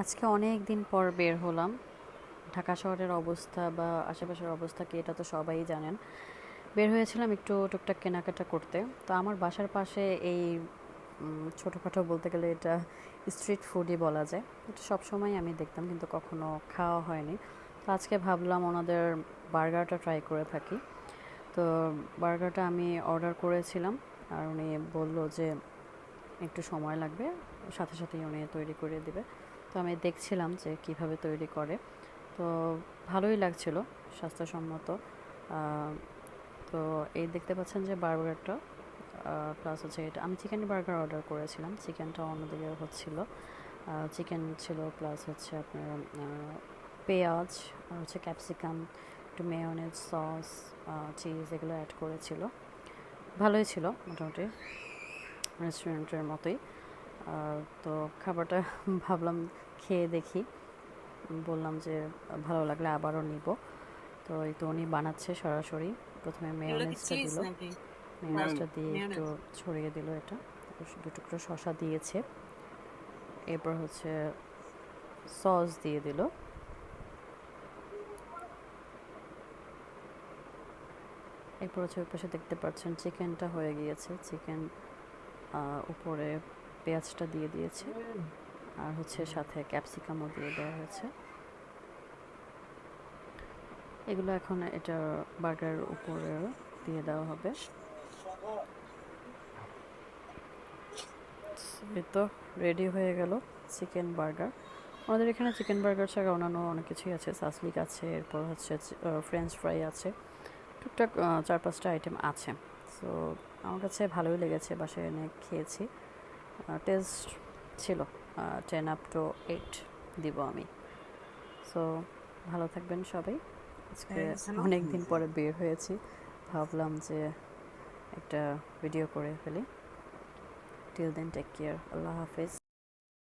আজকে অনেক দিন পর বের হলাম। ঢাকা শহরের অবস্থা বা আশেপাশের অবস্থা কি এটা তো সবাই জানেন। বের হয়েছিলাম একটু টুকটাক কেনাকাটা করতে। তো আমার বাসার পাশে এই ছোটোখাটো বলতে গেলে এটা স্ট্রিট ফুডই বলা যায়। এটা সবসময় আমি দেখতাম কিন্তু কখনো খাওয়া হয়নি। তো আজকে ভাবলাম ওনাদের বার্গারটা ট্রাই করে থাকি। তো বার্গারটা আমি অর্ডার করেছিলাম আর উনি বলল যে একটু সময় লাগবে, সাথে সাথেই উনি তৈরি করে দিবে। তো আমি দেখছিলাম যে কীভাবে তৈরি করে। তো ভালোই লাগছিল, স্বাস্থ্যসম্মত। তো এই দেখতে পাচ্ছেন যে বার্গারটা প্লাস হচ্ছে এটা। আমি চিকেন বার্গার অর্ডার করেছিলাম, চিকেনটা অন্যদিকে হচ্ছিল। চিকেন ছিল প্লাস হচ্ছে আপনার পেঁয়াজ, আর হচ্ছে ক্যাপসিকাম একটু মেয়নেজ সস চিজ এগুলো অ্যাড করেছিল। ভালোই ছিল মোটামুটি রেস্টুরেন্টের মতোই। তো খাবারটা ভাবলাম খেয়ে দেখি। বললাম যে ভালো লাগলে আবারও নিব। তো এই তো উনি বানাচ্ছে সরাসরি। প্রথমে মেয়নেজটা দিল। মেয়নেজটা দিয়ে একটু ছড়িয়ে দিল এটা। দু টুকরো শসা দিয়েছে। এরপর হচ্ছে সস দিয়ে দিল। এরপর হচ্ছে ওই পাশে দেখতে পাচ্ছেন চিকেনটা হয়ে গিয়েছে। চিকেন উপরে পেঁয়াজটা দিয়ে দিয়েছে। আর হচ্ছে সাথে ক্যাপসিকামও দিয়ে দেওয়া হয়েছে। এগুলো এখন এটা বার্গারের উপরে দিয়ে দেওয়া হবে। তো রেডি হয়ে গেল চিকেন বার্গার। আমাদের এখানে চিকেন বার্গার ছাড়া অন্যান্য অনেক কিছুই আছে। সাসলিক আছে, এরপর হচ্ছে ফ্রেঞ্চ ফ্রাই আছে। টুকটাক চার পাঁচটা আইটেম আছে। সো আমার কাছে ভালোই লেগেছে, বাসায় এনে খেয়েছি। টেস্ট ছিল টেন আপ টু এইট দিব আমি। সো ভালো থাকবেন সবাই। আজকে অনেক দিন পরে বের হয়েছি। ভাবলাম যে একটা ভিডিও করে ফেলি। টিল দেন টেক কেয়ার আল্লাহ হাফিজ।